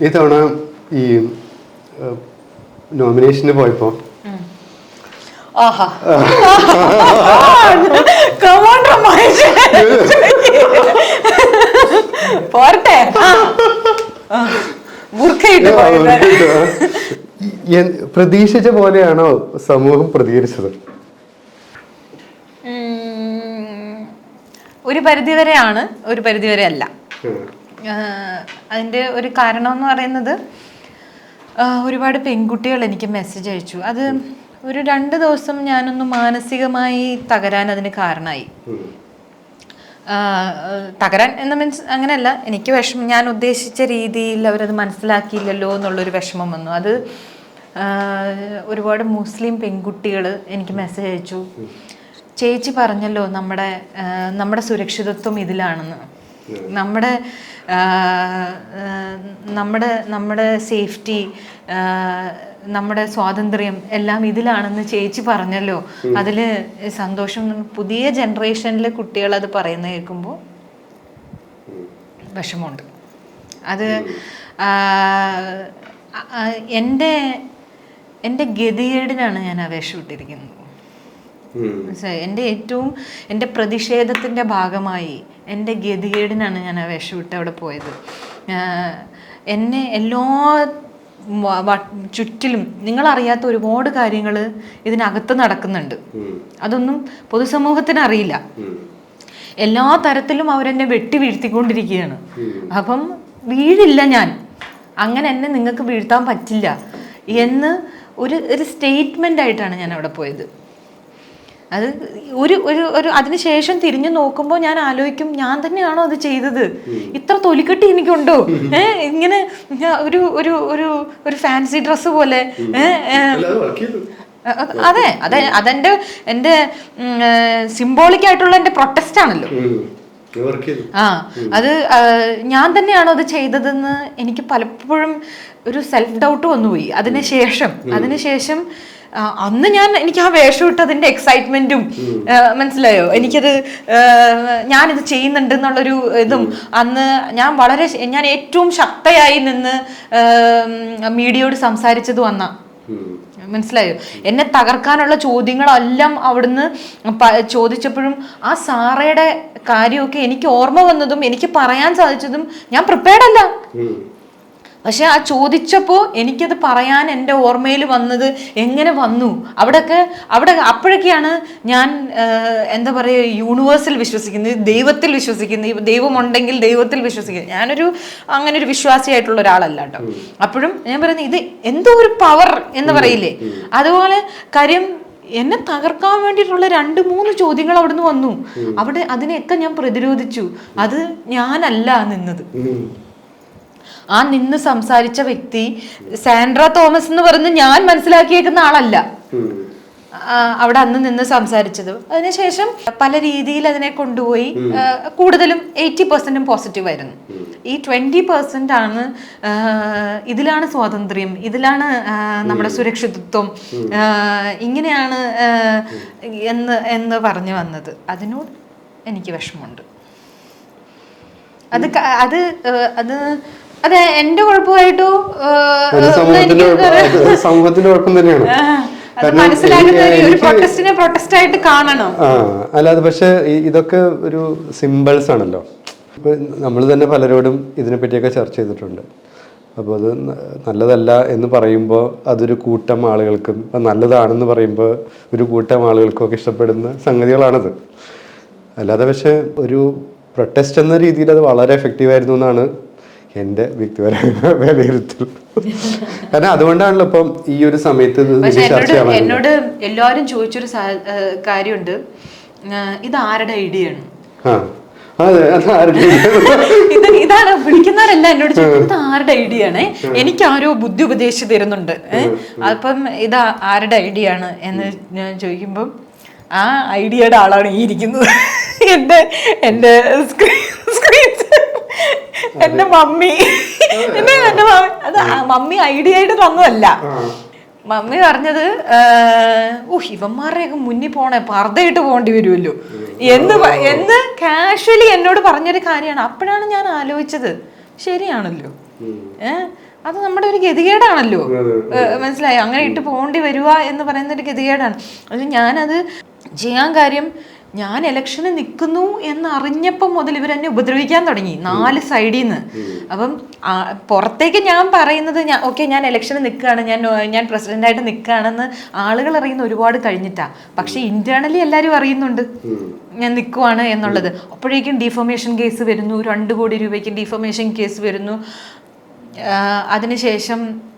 ഇത്തവണ ഈ നോമിനേഷന് പോയപ്പോ പോരട്ടെ. പ്രതീക്ഷിച്ച പോലെയാണോ സമൂഹം പ്രതികരിച്ചത്? ഒരു പരിധിവരെയാണ് ഒരു പരിധിവരെ അല്ല. അതിന്റെ ഒരു കാരണം എന്ന് പറയുന്നത് ഒരുപാട് പെൺകുട്ടികൾ എനിക്ക് മെസ്സേജ് അയച്ചു. അത് ഒരു രണ്ട് ദിവസം ഞാനൊന്ന് മാനസികമായി തകരാൻ അതിന് കാരണമായി തകരാൻ എന്ന മീൻസ് അങ്ങനെയല്ല എനിക്ക് വിഷമം. ഞാൻ ഉദ്ദേശിച്ച രീതിയിൽ അവരത് മനസ്സിലാക്കിയില്ലല്ലോ എന്നുള്ളൊരു വിഷമം വന്നു. അത് ഒരുപാട് മുസ്ലിം പെൺകുട്ടികൾ എനിക്ക് മെസ്സേജ് അയച്ചു. ചേച്ചി പറഞ്ഞല്ലോ നമ്മുടെ നമ്മുടെ സുരക്ഷിതത്വം ഇതിലാണെന്ന്. നമ്മുടെ നമ്മുടെ നമ്മുടെ സേഫ്റ്റി നമ്മുടെ സ്വാതന്ത്ര്യം എല്ലാം ഇതിലാണെന്ന് ചേച്ചി പറഞ്ഞല്ലോ. അതിൽ സന്തോഷം പുതിയ ജനറേഷനിലെ കുട്ടികൾ അത് പറയുന്നത് കേൾക്കുമ്പോൾ വിഷമമുണ്ട്. അത് എന്റെ എന്റെ ഗതികേടിനാണ് ഞാൻ അപേക്ഷ വിട്ടിരിക്കുന്നത്? എന്റെ ഏറ്റവും എന്റെ പ്രതിഷേധത്തിന്റെ ഭാഗമായി എന്റെ ഗതികേടിനാണ് ഞാൻ ആ വിഷം ഇട്ട് അവിടെ പോയത്. എന്നെ എല്ലാ ചുറ്റിലും നിങ്ങൾ അറിയാത്ത നിങ്ങളറിയാത്ത ഒരുപാട് കാര്യങ്ങൾ ഇതിനകത്ത് നടക്കുന്നുണ്ട്. അതൊന്നും പൊതുസമൂഹത്തിന് അറിയില്ല. എല്ലാ തരത്തിലും അവരെന്നെ വെട്ടി വീഴ്ത്തിക്കൊണ്ടിരിക്കുകയാണ്. അപ്പം വീഴില്ല ഞാൻ. അങ്ങനെ എന്നെ നിങ്ങൾക്ക് വീഴ്ത്താൻ പറ്റില്ല എന്ന് ഒരു ഒരു സ്റ്റേറ്റ്മെന്റ് ആയിട്ടാണ് ഞാൻ അവിടെ പോയത്. അത് ഒരു ഒരു ഒരു അതിനുശേഷം തിരിഞ്ഞു നോക്കുമ്പോൾ ഞാൻ ആലോചിക്കും ഞാൻ തന്നെയാണോ അത് ചെയ്തത്? ഇത്ര തൊലിക്കെട്ടി എനിക്കുണ്ടോ? ഏഹ് ഇങ്ങനെ ഒരു ഒരു ഒരു ഒരു ഫാൻസി ഡ്രസ്സ് പോലെ അതെ അതെ അതെന്റെ എന്റെ സിംബോളിക് ആയിട്ടുള്ള എന്റെ പ്രൊട്ടസ്റ്റ് ആണല്ലോ. ആ അത് ഞാൻ തന്നെയാണോ അത് ചെയ്തതെന്ന് എനിക്ക് പലപ്പോഴും ഒരു സെൽഫ് ഡൗട്ട് വന്നുപോയി. അതിനുശേഷം അതിനുശേഷം അന്ന് ഞാൻ എനിക്ക് ആ വേഷം ഇട്ടതിന്റെ എക്സൈറ്റ്മെന്റും മനസ്സിലായോ? എനിക്കത് ഞാനിത് ചെയ്യുന്നുണ്ട് എന്നുള്ളൊരു ഇതും അന്ന് ഞാൻ വളരെ ഞാൻ ഏറ്റവും ശക്തയായി നിന്ന് മീഡിയയോട് സംസാരിച്ചതും അന്നാ മനസ്സിലായോ? എന്നെ തകർക്കാനുള്ള ചോദ്യങ്ങളെല്ലാം അവിടുന്ന് ചോദിച്ചപ്പോഴും ആ സാറയുടെ കാര്യമൊക്കെ എനിക്ക് ഓർമ്മ വന്നതും എനിക്ക് പറയാൻ സാധിച്ചതും ഞാൻ പ്രിപ്പയർഡ് അല്ല. പക്ഷെ ആ ചോദിച്ചപ്പോൾ എനിക്കത് പറയാൻ എന്റെ ഓർമ്മയിൽ വന്നത് എങ്ങനെ വന്നു? അവിടെയൊക്കെ അവിടെ അപ്പോഴൊക്കെയാണ് ഞാൻ എന്താ പറയുക യൂണിവേഴ്സിൽ വിശ്വസിക്കുന്നത് ദൈവത്തിൽ വിശ്വസിക്കുന്നത് ദൈവമുണ്ടെങ്കിൽ ദൈവത്തിൽ വിശ്വസിക്കുന്നത്. ഞാനൊരു അങ്ങനെ ഒരു വിശ്വാസിയായിട്ടുള്ള ഒരാളല്ല കേട്ടോ. അപ്പോഴും ഞാൻ പറയുന്നത് ഇത് എന്തോ ഒരു പവർ എന്ന് പറയില്ലേ? അതുപോലെ കാര്യം എന്നെ തകർക്കാൻ വേണ്ടിയിട്ടുള്ള രണ്ട് മൂന്ന് ചോദ്യങ്ങൾ അവിടുന്ന് വന്നു. അവിടെ അതിനെയൊക്കെ ഞാൻ പ്രതിരോധിച്ചു. അത് ഞാനല്ല നിന്നത്. ആ നിന്ന് സംസാരിച്ച വ്യക്തി സാൻഡ്ര തോമസ് എന്ന് പറയുന്നത് ഞാൻ മനസ്സിലാക്കിയേക്കുന്ന ആളല്ല. അവിടെ അന്ന് നിന്ന് സംസാരിച്ചത്. അതിനുശേഷം പല രീതിയിൽ അതിനെ കൊണ്ടുപോയി കൂടുതലും എയ്റ്റി പെർസെന്റും പോസിറ്റീവ് ആയിരുന്നു. ഈ ട്വന്റി പെർസെന്റ് ആണ് ഇതിലാണ് സ്വാതന്ത്ര്യം ഇതിലാണ് നമ്മുടെ സുരക്ഷിതത്വം ഇങ്ങനെയാണ് എന്ന് എന്ന് പറഞ്ഞു വന്നത്. അതിനോട് എനിക്ക് വിഷമമുണ്ട്. അത് അത് അത് അത് എന്റെ കുഴപ്പമായിട്ടോ? സമൂഹത്തിന്റെ കുഴപ്പം- തന്നെയാണ്. അല്ലാതെ പക്ഷെ ഇതൊക്കെ ഒരു സിമ്പിൾസ് ആണല്ലോ. ഇപ്പൊ നമ്മൾ തന്നെ പലരോടും ഇതിനെ പറ്റിയൊക്കെ ചർച്ച ചെയ്തിട്ടുണ്ട്. അപ്പോൾ അത് നല്ലതല്ല എന്ന് പറയുമ്പോൾ അതൊരു കൂട്ടം ആളുകൾക്കും നല്ലതാണെന്ന് പറയുമ്പോൾ ഒരു കൂട്ടം ആളുകൾക്കും ഒക്കെ ഇഷ്ടപ്പെടുന്ന സംഗതികളാണത്. അല്ലാതെ പക്ഷെ ഒരു പ്രൊട്ടസ്റ്റ് എന്ന രീതിയിൽ അത് വളരെ എഫക്റ്റീവ് ആയിരുന്നു എന്നാണ് എന്റെ വ്യക്തിപരമായ വിലയിരുത്തൽ. കാരണം അതുകൊണ്ടാണല്ലോ ഇപ്പം ഈ ഒരു സമയത്ത് എന്നോട് എല്ലാവരും ചോദിച്ചൊരു കാര്യമുണ്ട്. ഇത് ആരുടെ ഐഡിയ ആണ്? ഇത് ഇതാണ് വിളിക്കുന്നവരല്ല എന്നോട് ചോദിച്ചത്. ഇത് ആരുടെ ഐഡിയ ആണ്? എനിക്ക് ആരോ ബുദ്ധി ഉപദേശിച്ച് തരുന്നുണ്ട്. അപ്പം ഇത് ആരുടെ ഐഡിയ ആണ് എന്ന് ഞാൻ ചോദിക്കുമ്പം ആ ഐഡിയയുടെ ആളാണ് ഈ ഇരിക്കുന്നത്. എന്റെ എന്റെ സ്ക്രീൻ എന്റെ മമ്മി. എന്നെ എന്റെ മമ്മി. അത് മമ്മി ഐഡിയ ആയിട്ട് തന്നതല്ല. മമ്മി പറഞ്ഞത് ഓഹ് ഇവന്മാരുടെയൊക്കെ മുന്നിൽ പോണേ പർദ്ദയിട്ട് പോകേണ്ടി വരുമല്ലോ. എന്ന് എന്ന് കാഷ്വലി എന്നോട് പറഞ്ഞൊരു കാര്യമാണ്. അപ്പോഴാണ് ഞാൻ ആലോചിച്ചത്. ശരിയാണല്ലോ. ഏ അത് നമ്മുടെ ഒരു ഗതികേടാണല്ലോ. മനസ്സിലായി മനസ്സിലായോ? അങ്ങനെ ഇട്ട് പോകേണ്ടി വരിക എന്ന് പറയുന്ന ഒരു ഗതികേടാണ്. അത് ഞാനത് ചെയ്യാൻ കാര്യം ഞാൻ ഇലക്ഷന് നിൽക്കുന്നു എന്നറിഞ്ഞപ്പം മുതൽ ഇവർ എന്നെ ഉപദ്രവിക്കാൻ തുടങ്ങി. നാല് സൈഡിൽ നിന്ന് അപ്പം പുറത്തേക്ക് ഞാൻ പറയുന്നത് ഞാൻ ഓക്കെ ഞാൻ ഇലക്ഷന് നിൽക്കുകയാണ്. ഞാൻ ഞാൻ പ്രസിഡന്റായിട്ട് നിൽക്കുകയാണെന്ന് ആളുകൾ അറിയുന്ന ഒരുപാട് കഴിഞ്ഞിട്ടാ. പക്ഷെ ഇന്റേണലി എല്ലാവരും അറിയുന്നുണ്ട്. ഞാൻ നിൽക്കുവാണ് എന്നുള്ളത്. അപ്പോഴേക്കും ഡിഫോമേഷൻ കേസ് വരുന്നു. രണ്ട് കോടി രൂപയ്ക്ക് ഡിഫോമേഷൻ കേസ് വരുന്നു. അതിനുശേഷം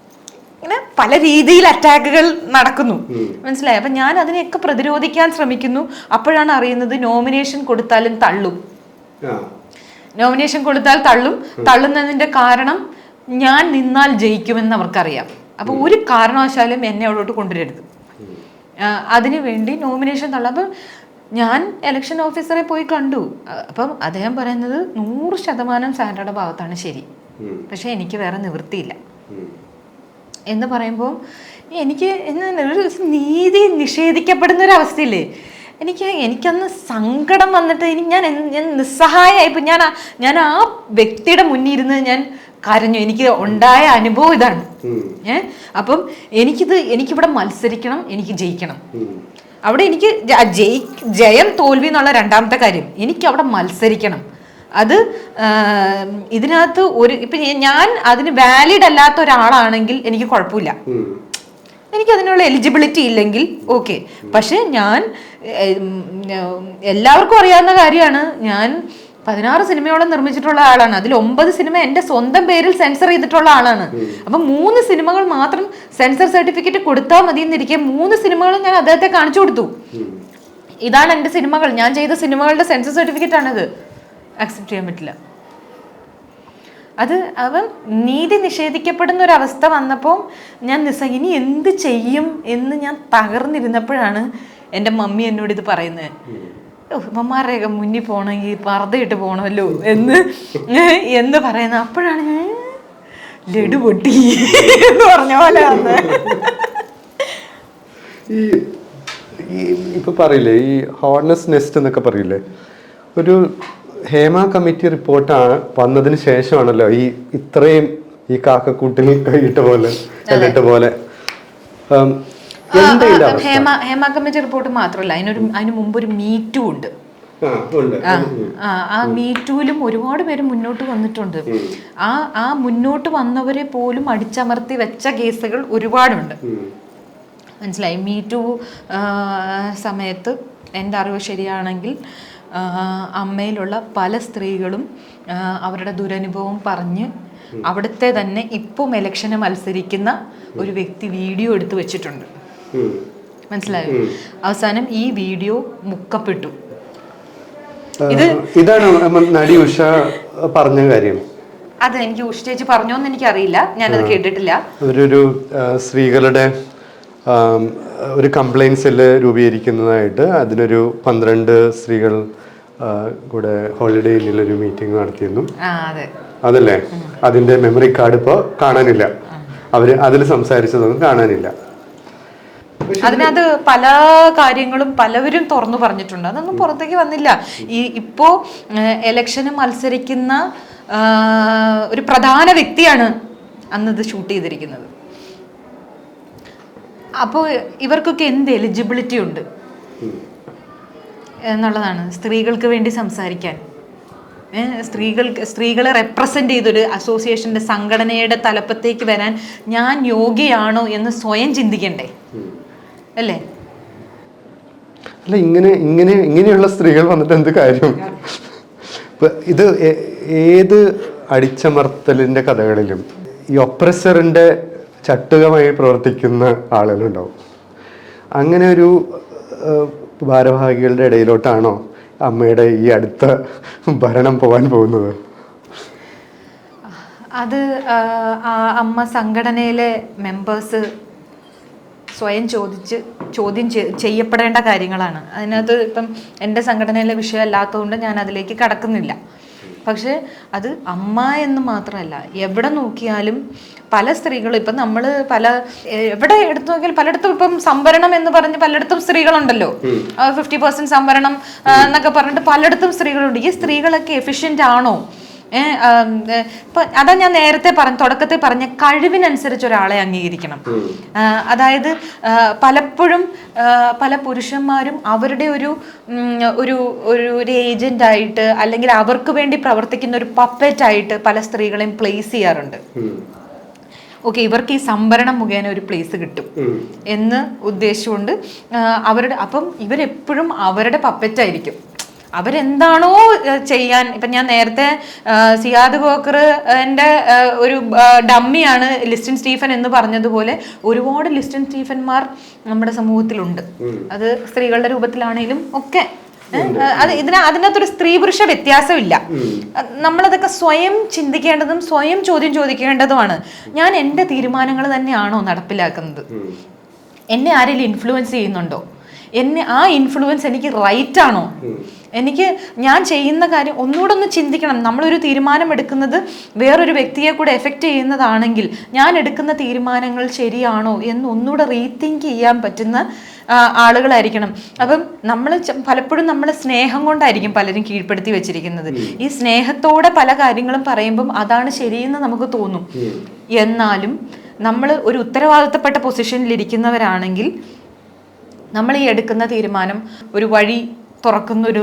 ഇങ്ങനെ പല രീതിയിൽ അറ്റാക്കുകൾ നടക്കുന്നു. മനസ്സിലായി? അപ്പം ഞാൻ അതിനെയൊക്കെ പ്രതിരോധിക്കാൻ ശ്രമിക്കുന്നു. അപ്പോഴാണ് അറിയുന്നത് നോമിനേഷൻ കൊടുത്താലും തള്ളും. നോമിനേഷൻ കൊടുത്താൽ തള്ളും. തള്ളുന്നതിന്റെ കാരണം ഞാൻ നിന്നാൽ ജയിക്കുമെന്ന് അവർക്കറിയാം. അപ്പോൾ ഒരു കാരണവശാലും എന്നെ അവിടോട്ട് കൊണ്ടുവരരുത്. അതിനുവേണ്ടി അതിനു വേണ്ടി നോമിനേഷൻ തള്ളും. അപ്പം ഞാൻ ഇലക്ഷൻ ഓഫീസറെ പോയി കണ്ടു. അപ്പം അദ്ദേഹം പറയുന്നത് നൂറ് ശതമാനം സാൻഡയുടെ ഭാഗത്താണ് ശരി. പക്ഷെ എനിക്ക് വേറെ നിവൃത്തിയില്ല. എന്ന് പറയുമ്പോൾ എനിക്ക് ഒരു നീതി നിഷേധിക്കപ്പെടുന്ന ഒരു അവസ്ഥയില്ലേ എനിക്ക് എനിക്കന്ന് സങ്കടം വന്നിട്ട് ഇനി ഞാൻ ഞാൻ ഞാൻ നിസ്സഹായമായിപ്പോൾ ഞാൻ ഞാൻ ആ വ്യക്തിയുടെ മുന്നിൽ ഇരുന്ന് ഞാൻ കരഞ്ഞു. എനിക്ക് ഉണ്ടായ അനുഭവം ഇതാണ്. ഏ? അപ്പം എനിക്കിത് എനിക്കിവിടെ മത്സരിക്കണം എനിക്ക് ജയിക്കണം. അവിടെ എനിക്ക് ജയി ജയം തോൽവി എന്നുള്ള രണ്ടാമത്തെ കാര്യം. എനിക്ക് അവിടെ മത്സരിക്കണം. അത് ഇതിനകത്ത് ഒരു ഇപ്പൊ ഞാൻ അതിന് വാലിഡ് അല്ലാത്ത ഒരാളാണെങ്കിൽ എനിക്ക് കുഴപ്പമില്ല. എനിക്ക് അതിനുള്ള എലിജിബിലിറ്റി ഇല്ലെങ്കിൽ ഓക്കെ പക്ഷെ ഞാൻ എല്ലാവർക്കും അറിയാവുന്ന കാര്യമാണ്. ഞാൻ പതിനാറ് സിനിമയോളം നിർമ്മിച്ചിട്ടുള്ള ആളാണ്. അതിൽ ഒമ്പത് സിനിമ എന്റെ സ്വന്തം പേരിൽ സെൻസർ ചെയ്തിട്ടുള്ള ആളാണ്. അപ്പം മൂന്ന് സിനിമകൾ മാത്രം സെൻസർ സർട്ടിഫിക്കറ്റ് കൊടുത്താൽ മതി എന്നിരിക്കെ മൂന്ന് സിനിമകളും ഞാൻ അദ്ദേഹത്തെ കാണിച്ചു കൊടുത്തു. ഇതാണ് എന്റെ സിനിമകൾ. ഞാൻ ചെയ്ത സിനിമകളുടെ സെൻസർ സർട്ടിഫിക്കറ്റ് ആണിത്. അക്സെപ്റ്റ് ചെയ്യാൻ പറ്റില്ല. അത് അവൻ നീതി നിഷേധിക്കപ്പെടുന്ന ഒരു അവസ്ഥ വന്നപ്പോൾ ഞാൻ നിസ്സ ഇനി എന്ത് ചെയ്യും എന്ന് ഞാൻ തകർന്നിരുന്നപ്പോഴാണ് എന്റെ മമ്മി എന്നോട് ഇത് പറയുന്നത്. "ഓ, ഇവന്മാരുടെയൊക്കെ മുന്നിൽ പോകണമെങ്കിൽ പറതയിട്ട് പോകണമല്ലോ എന്ന്. എന്ന് പറയുന്നത്. അപ്പോഴാണ് ഞാൻ ലഡു പൊട്ടി എന്ന് പറഞ്ഞ പോലെ വന്ന് ഈ ഇപ്പൊ പറയില്ലേ ഈ ഹോർണസ് നെസ്റ്റ് എന്നൊക്കെ പറയില്ലേ? ഒരു ഹേമ കമ്മിറ്റി റിപ്പോർട്ട് വന്നതിന് ശേഷമാണല്ലോ ഈ ഇത്രയും ഈ കാക്കക്കൂട്ടിൽ കൈയിട്ട പോലെ എല്ലിട്ട പോലെ. ഹേമ ഹേമ കമ്മിറ്റി റിപ്പോർട്ട് മാത്രമല്ല അതിനൊരു അതിന് മുമ്പ് ഒരു മീറ്റും ഉണ്ട്. ആ, മീറ്റൂലും ഒരുപാട് പേര് മുന്നോട്ട് വന്നിട്ടുണ്ട്. ആ ആ മുന്നോട്ട് വന്നവരെ പോലും അടിച്ചമർത്തി വെച്ച കേസുകൾ ഒരുപാടുണ്ട്. മനസ്സിലായി? മീറ്റു സമയത്ത് എന്റെ അറിവ് ശരിയാണെങ്കിൽ അമ്മയിലുള്ള പല സ്ത്രീകളും അവരുടെ ദുരനുഭവം പറഞ്ഞ് അവിടുത്തെ തന്നെ ഇപ്പം ഇലക്ഷന് മത്സരിക്കുന്ന ഒരു വ്യക്തി വീഡിയോ എടുത്തു വെച്ചിട്ടുണ്ട്. മനസ്സിലായോ? അവസാനം ഈ വീഡിയോ മുക്കപ്പെട്ടു. ഇതാണ് നടി ഉഷ പറഞ്ഞ കാര്യം. അത് എനിക്ക് ഉഷ ചേച്ചി പറഞ്ഞോന്ന് എനിക്കറിയില്ല. ഞാനത് കേട്ടിട്ടില്ല. അവരൊരു സ്ത്രീകളുടെ ഒരു കംപ്ലൈന്റ് സെല്ല് രൂപീകരിക്കുന്നതായിട്ട് അതിനൊരു പന്ത്രണ്ട് സ്ത്രീകൾ കൂടെ ഹോളിഡേ ഇല്ലൊരു മീറ്റിംഗ് നടത്തിയിരുന്നു. അതല്ലേ? അതിന്റെ മെമ്മറി കാർഡ് ഇപ്പോൾ കാണാനില്ല. അവർ അതിൽ സംസാരിച്ചതൊന്നും കാണാനില്ല. അതിനകത്ത് പല കാര്യങ്ങളും പലവരും തുറന്നു പറഞ്ഞിട്ടുണ്ട്. അതൊന്നും പുറത്തേക്ക് വന്നില്ല. ഈ ഇപ്പോ എലക്ഷന് മത്സരിക്കുന്ന ഒരു പ്രധാന വ്യക്തിയാണ് അന്നത് ഷൂട്ട് ചെയ്തിരിക്കുന്നത്. അപ്പോൾ ഇവർക്കൊക്കെ എന്ത് എലിജിബിലിറ്റി ഉണ്ട്? എന്നുള്ളതാണ്. സ്ത്രീകൾക്ക് വേണ്ടി സംസാരിക്കാൻ. സ്ത്രീകൾക്ക് സ്ത്രീകളെ റെപ്രസെന്റ് ചെയ്തൊരു അസോസിയേഷന്റെ സംഘടനയുടെ തലപ്പത്തേക്ക് വരാൻ ഞാൻ യോഗ്യയാണോ എന്ന് സ്വയം ചിന്തിക്കണ്ടേ? അല്ലേ? അല്ല ഇങ്ങനെ ഇങ്ങനെ ഇങ്ങനെയുള്ള സ്ത്രീകൾ വന്നിട്ട് എന്ത് കാര്യം? ഇത് ഏത് അടിച്ചമർത്തലിന്റെ കഥകളിലും ഈ ഒപ്രസറിന്റെ ചട്ടുകമായി പ്രവർത്തിക്കുന്ന ആളുകളുണ്ടാവും. അങ്ങനെ ഒരു ഭാരവാഹികളുടെ ഇടയിലോട്ടാണോ അമ്മയുടെ ഈ അടുത്ത ഭരണം പോകാൻ പോകുന്നത്? അത് അമ്മ സംഘടനയിലെ മെമ്പേഴ്സ് സ്വയം ചോദിച്ച് ചോദ്യം ചെയ്യപ്പെടേണ്ട കാര്യങ്ങളാണ്. അതിനകത്ത് ഇപ്പം എന്റെ സംഘടനയിലെ വിഷയമല്ലാത്തതുകൊണ്ട് ഞാൻ അതിലേക്ക് കടക്കുന്നില്ല. പക്ഷേ അത് അമ്മ എന്ന് മാത്രമല്ല എവിടെ നോക്കിയാലും പല സ്ത്രീകളും ഇപ്പം നമ്മൾ പല എവിടെ എടുത്തു നോക്കിയാൽ പലയിടത്തും ഇപ്പം സംവരണം എന്ന് പറഞ്ഞ് പലയിടത്തും സ്ത്രീകളുണ്ടല്ലോ. ഫിഫ്റ്റി പെർസെന്റ് സംവരണം എന്നൊക്കെ പറഞ്ഞിട്ട് പലയിടത്തും സ്ത്രീകളുണ്ട്. ഈ സ്ത്രീകളൊക്കെ എഫിഷ്യന്റ് ആണോ? ഇപ്പൊ അതാ ഞാൻ നേരത്തെ പറഞ്ഞ തുടക്കത്തിൽ പറഞ്ഞ കഴിവിനനുസരിച്ച് ഒരാളെ അംഗീകരിക്കണം. അതായത് പലപ്പോഴും പല പുരുഷന്മാരും അവരുടെ ഒരു ഒരു ഒരു ഒരു ഏജന്റ് ആയിട്ട് അല്ലെങ്കിൽ അവർക്ക് വേണ്ടി പ്രവർത്തിക്കുന്ന ഒരു പപ്പറ്റായിട്ട് പല സ്ത്രീകളെയും പ്ലേസ് ചെയ്യാറുണ്ട്. ഓക്കെ ഇവർക്ക് ഈ സംഭരണം മുഖേന ഒരു പ്ലേസ് കിട്ടും. എന്ന് ഉദ്ദേശിച്ചുകൊണ്ട് അവരുടെ അപ്പം ഇവരെപ്പോഴും അവരുടെ പപ്പറ്റായിരിക്കും അവരെന്താണോ ചെയ്യാൻ ഇപ്പം ഞാൻ നേരത്തെ സിയാദ് ബോക്കർ എന്റെ ഒരു ഡമ്മിയാണ് ലിസ്റ്റിൻ സ്റ്റീഫൻ എന്ന് പറഞ്ഞതുപോലെ ഒരുപാട് ലിസ്റ്റിൻ സ്റ്റീഫന്മാർ നമ്മുടെ സമൂഹത്തിലുണ്ട്. അത് സ്ത്രീകളുടെ രൂപത്തിലാണെങ്കിലും ഒക്കെ അത് ഇതിന അതിനകത്തൊരു സ്ത്രീ പുരുഷ വ്യത്യാസമില്ല നമ്മളതൊക്കെ സ്വയം ചിന്തിക്കേണ്ടതും സ്വയം ചോദ്യം ചോദിക്കേണ്ടതുമാണ്. ഞാൻ എന്റെ തീരുമാനങ്ങൾ തന്നെയാണോ നടപ്പിലാക്കുന്നത്? എന്നെ ആരെങ്കിലും ഇൻഫ്ലുവൻസ് ചെയ്യുന്നുണ്ടോ? എന്നെ ആ ഇൻഫ്ലുവൻസ് എനിക്ക് റൈറ്റ് ആണോ? എനിക്ക് ഞാൻ ചെയ്യുന്ന കാര്യം ഒന്നുകൂടെ ഒന്ന് ചിന്തിക്കണം. നമ്മളൊരു തീരുമാനം എടുക്കുന്നത് വേറൊരു വ്യക്തിയെ കൂടെ എഫക്റ്റ് ചെയ്യുന്നതാണെങ്കിൽ ഞാൻ എടുക്കുന്ന തീരുമാനങ്ങൾ ശരിയാണോ എന്ന് ഒന്നുകൂടെ റീതിങ്ക് ചെയ്യാൻ പറ്റുന്ന ആളുകളായിരിക്കണം. അപ്പം നമ്മൾ പലപ്പോഴും നമ്മൾ സ്നേഹം കൊണ്ടായിരിക്കും പലരും കീഴ്പ്പെടുത്തി വെച്ചിരിക്കുന്നത്. ഈ സ്നേഹത്തോടെ പല കാര്യങ്ങളും പറയുമ്പം അതാണ് ശരിയെന്ന് നമുക്ക് തോന്നും. എന്നാലും നമ്മൾ ഒരു ഉത്തരവാദിത്തപ്പെട്ട പൊസിഷനിൽ ഇരിക്കുന്നവരാണെങ്കിൽ നമ്മൾ ഈ എടുക്കുന്ന തീരുമാനം ഒരു വഴി തുറക്കുന്നൊരു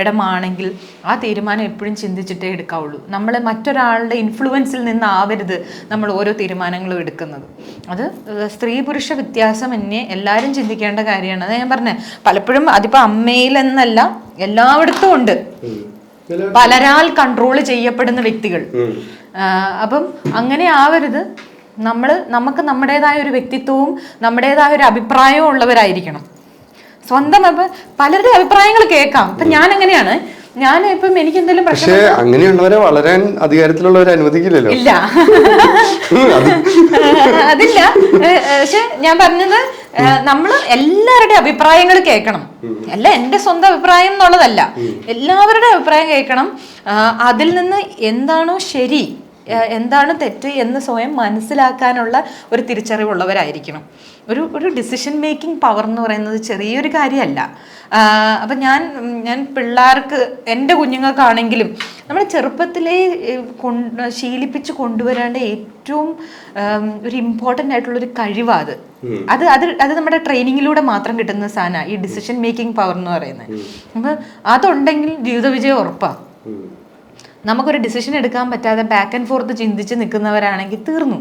ഇടമാണെങ്കിൽ ആ തീരുമാനം എപ്പോഴും ചിന്തിച്ചിട്ടേ എടുക്കാവുള്ളൂ. നമ്മൾ മറ്റൊരാളുടെ ഇൻഫ്ലുവൻസിൽ നിന്നാവരുത് നമ്മൾ ഓരോ തീരുമാനങ്ങളും എടുക്കുന്നത്. അത് സ്ത്രീ പുരുഷ വ്യത്യാസം എന്നെ എല്ലാവരും ചിന്തിക്കേണ്ട കാര്യമാണ്. അത് ഞാൻ പറഞ്ഞത് പലപ്പോഴും അതിപ്പോൾ അമ്മയിലെന്നല്ല എല്ലായിടത്തും ഉണ്ട്. പലരാൽ കൺട്രോൾ ചെയ്യപ്പെടുന്ന വ്യക്തികൾ. അപ്പം അങ്ങനെ ആവരുത്. നമ്മൾ നമുക്ക് നമ്മുടേതായ ഒരു വ്യക്തിത്വവും നമ്മുടേതായ ഒരു അഭിപ്രായവും ഉള്ളവരായിരിക്കണം. സ്വന്തം അപ്പൊ പലരുടെ അഭിപ്രായങ്ങൾ കേൾക്കാം. അപ്പൊ ഞാൻ അങ്ങനെയാണ് ഞാൻ ഇപ്പം എനിക്ക് എന്തെങ്കിലും പക്ഷേ അങ്ങനെയുള്ളവരെ വളരാൻ അധികാരത്തിലുള്ളവരെ അനുവദിക്കില്ലല്ലോ ഇല്ല. അതില്ല. പക്ഷെ ഞാൻ പറഞ്ഞത് നമ്മൾ എല്ലാവരുടെയും അഭിപ്രായങ്ങൾ കേൾക്കണം. അല്ല എന്റെ സ്വന്തം അഭിപ്രായം എന്നുള്ളതല്ല. എല്ലാവരുടെ അഭിപ്രായം കേൾക്കണം. അതിൽ നിന്ന് എന്താണോ ശരി എന്താണ് തെറ്റ് എന്ന് സ്വയം മനസ്സിലാക്കാനുള്ള ഒരു തിരിച്ചറിവുള്ളവരായിരിക്കണം. ഒരു ഒരു ഡിസിഷൻ മേക്കിംഗ് പവർ എന്ന് പറയുന്നത് ചെറിയൊരു കാര്യമല്ല. അപ്പം ഞാൻ ഞാൻ പിള്ളേർക്ക് എന്റെ കുഞ്ഞുങ്ങൾക്കാണെങ്കിലും നമ്മൾ ചെറുപ്പത്തിലേ കൊണ്ട് ശീലിപ്പിച്ച് കൊണ്ടുവരേണ്ട ഏറ്റവും ഒരു ഇമ്പോർട്ടന്റ് ആയിട്ടുള്ളൊരു കഴിവാണ് അത്. അത് അത് അത് നമ്മുടെ ട്രെയിനിങ്ങിലൂടെ മാത്രം കിട്ടുന്ന സാധനമാണ് ഈ ഡിസിഷൻ മേക്കിംഗ് പവർ എന്ന് പറയുന്നത്. അപ്പം അതുണ്ടെങ്കിൽ ജീവിത വിജയം ഉറപ്പാണ് നമുക്കൊരു ഡിസിഷൻ എടുക്കാൻ പറ്റാതെ ബാക്ക് ആൻഡ് ഫോർത്ത് ചിന്തിച്ച് നിൽക്കുന്നവരാണെങ്കിൽ തീർന്നു.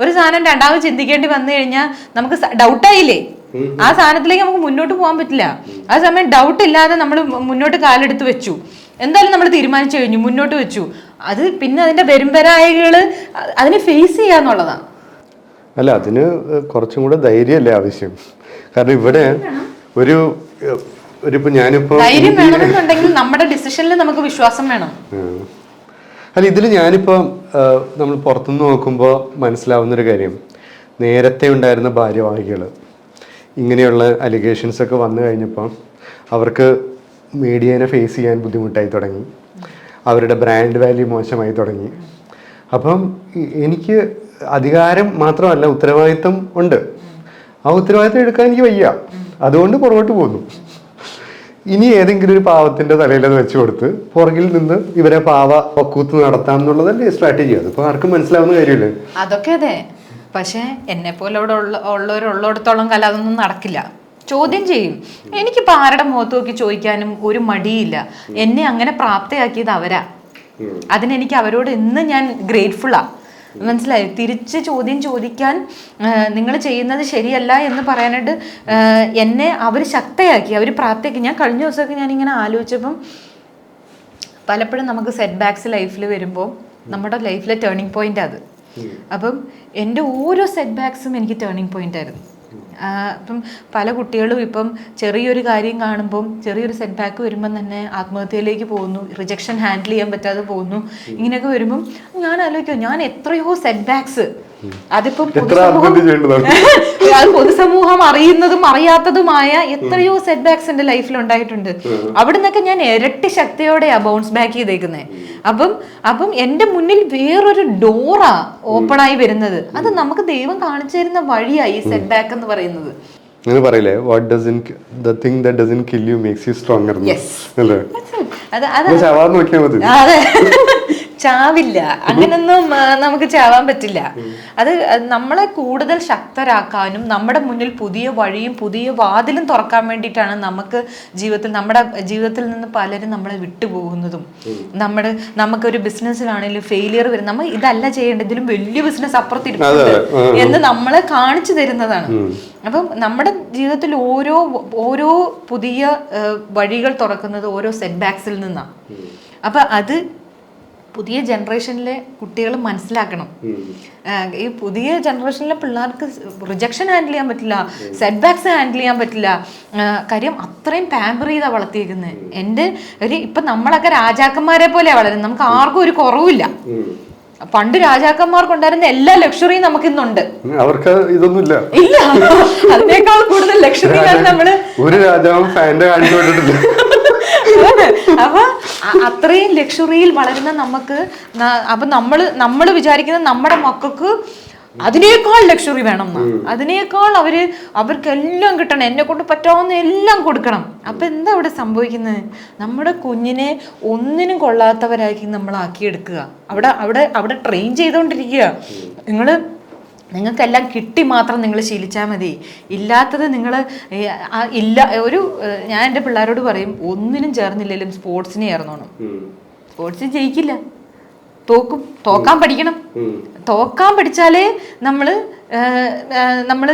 ഒരു സാധനം രണ്ടാമത് ചിന്തിക്കേണ്ടി വന്നു കഴിഞ്ഞാൽ നമുക്ക് ഡൗട്ടായില്ലേ ആ സാധനത്തിലേക്ക് നമുക്ക് മുന്നോട്ട് പോകാൻ പറ്റില്ല. ആ സമയം ഡൗട്ട് ഇല്ലാതെ നമ്മൾ മുന്നോട്ട് കാലെടുത്ത് വെച്ചു. എന്തായാലും നമ്മൾ തീരുമാനിച്ചു കഴിഞ്ഞു മുന്നോട്ട് വെച്ചു. അത് പിന്നെ അതിന്റെ വരുംവരായകൾ അതിനെ ഫേസ് ചെയ്യാന്നുള്ളതാണ് അല്ല അതിന് കുറച്ചും കൂടെ ധൈര്യമല്ലേ ആവശ്യം? കാരണം ഇവിടെ ഒരു ഒരു ഞാനിപ്പോ ധൈര്യം വേണമെന്നുണ്ടെങ്കിൽ നമ്മുടെ ഡിസിഷനിൽ നമുക്ക് വിശ്വാസം വേണം. അല്ല ഇതിൽ ഞാനിപ്പോ നമ്മൾ പുറത്തുനിന്ന് നോക്കുമ്പോൾ മനസ്സിലാവുന്നൊരു കാര്യം. നേരത്തെ ഉണ്ടായിരുന്ന ഭാര്യവാഹികൾ ഇങ്ങനെയുള്ള അലിഗേഷൻസ് ഒക്കെ വന്നു കഴിഞ്ഞപ്പോൾ അവർക്ക് മീഡിയനെ ഫേസ് ചെയ്യാൻ ബുദ്ധിമുട്ടായി തുടങ്ങി. അവരുടെ ബ്രാൻഡ് വാല്യൂ മോശമായി തുടങ്ങി. അപ്പം എനിക്ക് അധികാരം മാത്രമല്ല ഉത്തരവാദിത്തം ഉണ്ട്. ആ ഉത്തരവാദിത്തം എടുക്കാൻ എനിക്ക് വയ്യ. അതുകൊണ്ട് പുറകോട്ട് പോന്നു ഇനി ഏതെങ്കിലും ഒരു പാവത്തിന്റെ തലയിൽ അത് വെച്ച് കൊടുത്ത് പുറകിൽ നിന്ന് ഇവരെ പാവ പക്കൂത്ത് നടത്താം എന്നുള്ളതല്ലേ സ്ട്രാറ്റജി അത് ഇപ്പൊ ആർക്കും മനസ്സിലാവുന്ന കാര്യമില്ല. അതൊക്കെ അതെ. പക്ഷെ എന്നെ പോലെ ഇവിടെ ഉള്ള ഉള്ളവരുള്ളിടത്തോളം കാലം അതൊന്നും നടക്കില്ല. ചോദ്യം ചെയ്യും. എനിക്കിപ്പോൾ ആരുടെ മുഖത്ത് നോക്കി ചോദിക്കാനും ഒരു മടിയില്ല. എന്നെ അങ്ങനെ പ്രാപ്തയാക്കിയത് അവരാ. അതിനെനിക്ക് അവരോട് ഇന്ന് ഞാൻ ഗ്രേറ്റ്ഫുള്ളാ മനസ്സിലായി? തിരിച്ച് ചോദ്യം ചോദിക്കാൻ നിങ്ങൾ ചെയ്യുന്നത് ശരിയല്ല എന്ന് പറയാനായിട്ട് എന്നെ അവർ ശക്തയാക്കി അവർ പ്രാപ്തിയാക്കി. ഞാൻ കഴിഞ്ഞ ദിവസമൊക്കെ ഇങ്ങനെ ആലോചിച്ചപ്പം പലപ്പോഴും നമുക്ക് സെറ്റ് ബാക്സ് ലൈഫിൽ വരുമ്പോൾ നമ്മുടെ ലൈഫിലെ ടേണിംഗ് പോയിന്റ് അത്. അപ്പം എന്റെ ഓരോ സെറ്റ് ബാക്സും എനിക്ക് ടേണിംഗ് പോയിന്റ് ആയിരുന്നു. ആ, അപ്പം പല കുട്ടികളും ഇപ്പം ചെറിയൊരു കാര്യം കാണുമ്പം ചെറിയൊരു സെറ്റ് ബാക്ക് വരുമ്പം തന്നെ ആത്മഹത്യയിലേക്ക് പോകുന്നു റിജക്ഷൻ ഹാൻഡിൽ ചെയ്യാൻ പറ്റാതെ പോകുന്നു ഇങ്ങനെയൊക്കെ വരുമ്പം ഞാൻ ആലോചിക്കും ഞാൻ എത്രയോ സെറ്റ് ബാക്സ് അതിപ്പം പൊതുസമൂഹം അത് അറിയുന്നതും അറിയാത്തതുമായ എത്രയോ സെറ്റ് ബാക്സ് എന്റെ ലൈഫിൽ ഉണ്ടായിട്ടുണ്ട്. അവിടെ നിന്നൊക്കെ ഞാൻ ഇരട്ടി ശക്തിയോടെയാ ബൗൺസ് ബാക്ക് ചെയ്തേക്കുന്നത് അപ്പം അപ്പം എന്റെ മുന്നിൽ വേറൊരു ഡോറാ ഓപ്പൺ ആയി വരുന്നത്. അത് നമുക്ക് ദൈവം കാണിച്ചു തരുന്ന വഴിയാ ഈ സെറ്റ് ബാക്ക് എന്ന് പറയുന്നത്. പറയില്ലേ what doesn't the thing doesn't kill you makes you stronger അല്ലേ? അത് അത് നോക്കിയാൽ മതി. അതെ. ചാവില്ല. അങ്ങനൊന്നും നമുക്ക് ചാവാൻ പറ്റില്ല. അത് നമ്മളെ കൂടുതൽ ശക്തരാക്കാനും നമ്മുടെ മുന്നിൽ പുതിയ വഴിയും പുതിയ വാതിലും തുറക്കാൻ വേണ്ടിയിട്ടാണ് നമുക്ക് ജീവിതത്തിൽ നമ്മുടെ ജീവിതത്തിൽ നിന്ന് പലരും നമ്മളെ വിട്ടുപോകുന്നതും. നമ്മുടെ നമുക്കൊരു ബിസിനസ്സിലാണെങ്കിലും ഫെയിലിയർ വരും. നമ്മൾ ഇതല്ല ചെയ്യേണ്ടതിലും വലിയ ബിസിനസ് അപ്പുറത്തിരിക്കുന്നത് എന്ന് നമ്മളെ കാണിച്ചു തരുന്നതാണ്. അപ്പം നമ്മുടെ ജീവിതത്തിൽ ഓരോ ഓരോ പുതിയ വഴികൾ തുറക്കുന്നത് ഓരോ സെറ്റ് ബാക്സിൽ നിന്നാണ് അപ്പൊ അത് പുതിയ ജനറേഷനിലെ കുട്ടികൾ മനസ്സിലാക്കണം. ഈ പുതിയ ജനറേഷനിലെ പിള്ളേർക്ക് റിജക്ഷൻ ഹാൻഡിൽ ചെയ്യാൻ പറ്റില്ല സെറ്റ് ബാക്സ് ഹാൻഡിൽ ചെയ്യാൻ പറ്റില്ല. കാര്യം അത്രയും പാമ്പർ ചെയ്താ വളർത്തിയിരിക്കുന്നത് എന്റെ ഒരു ഇപ്പൊ നമ്മളൊക്കെ രാജാക്കന്മാരെ പോലെയാണ് വളരുന്നത് നമുക്ക് ആർക്കും ഒരു കുറവില്ല പണ്ട് രാജാക്കന്മാർക്കുണ്ടായിരുന്ന എല്ലാ ലക്ഷറിയും നമുക്ക് ഇന്നുണ്ട്. അവർക്ക് ഇതൊന്നുമില്ല. ഇല്ല. അതിനേക്കാൾ കൂടുതൽ ലക്ഷറി നമ്മൾ ഒരു രാജാവും ഫാന്റെ അതാണ്. അപ്പൊ അത്രയും ലക്ഷറിയിൽ വളരുന്ന നമുക്ക് അപ്പൊ നമ്മൾ നമ്മൾ വിചാരിക്കുന്ന നമ്മുടെ മക്കൾക്ക് അതിനേക്കാൾ ലക്ഷറി വേണം അതിനേക്കാൾ അവർ അവർക്ക് എല്ലാം കിട്ടണം. എന്നെ കൊണ്ട് പറ്റാവുന്ന എല്ലാം കൊടുക്കണം. അപ്പൊ എന്താ ഇവിടെ സംഭവിക്കുന്നത് നമ്മുടെ കുഞ്ഞിനെ ഒന്നിനും കൊള്ളാത്തവരാക്കി നമ്മൾ ആക്കിയെടുക്കുക അവിടെ അവിടെ അവിടെ ട്രെയിൻ ചെയ്തുകൊണ്ടിരിക്കുക നിങ്ങൾ നിങ്ങൾക്കെല്ലാം കിട്ടി മാത്രം നിങ്ങൾ ശീലിച്ചാൽ മതി. ഇല്ലാത്തത് നിങ്ങൾ ഇല്ല ഒരു ഞാൻ എന്റെ പിള്ളേരോട് പറയും ഒന്നിനും ചേർന്നില്ലെങ്കിലും സ്പോർട്സിന് ചേർന്നോണം. സ്പോർട്സിൽ ജയിക്കില്ല. തോക്കും തോക്കാൻ പഠിക്കണം. തോക്കാൻ പഠിച്ചാലേ നമ്മൾ നമ്മൾ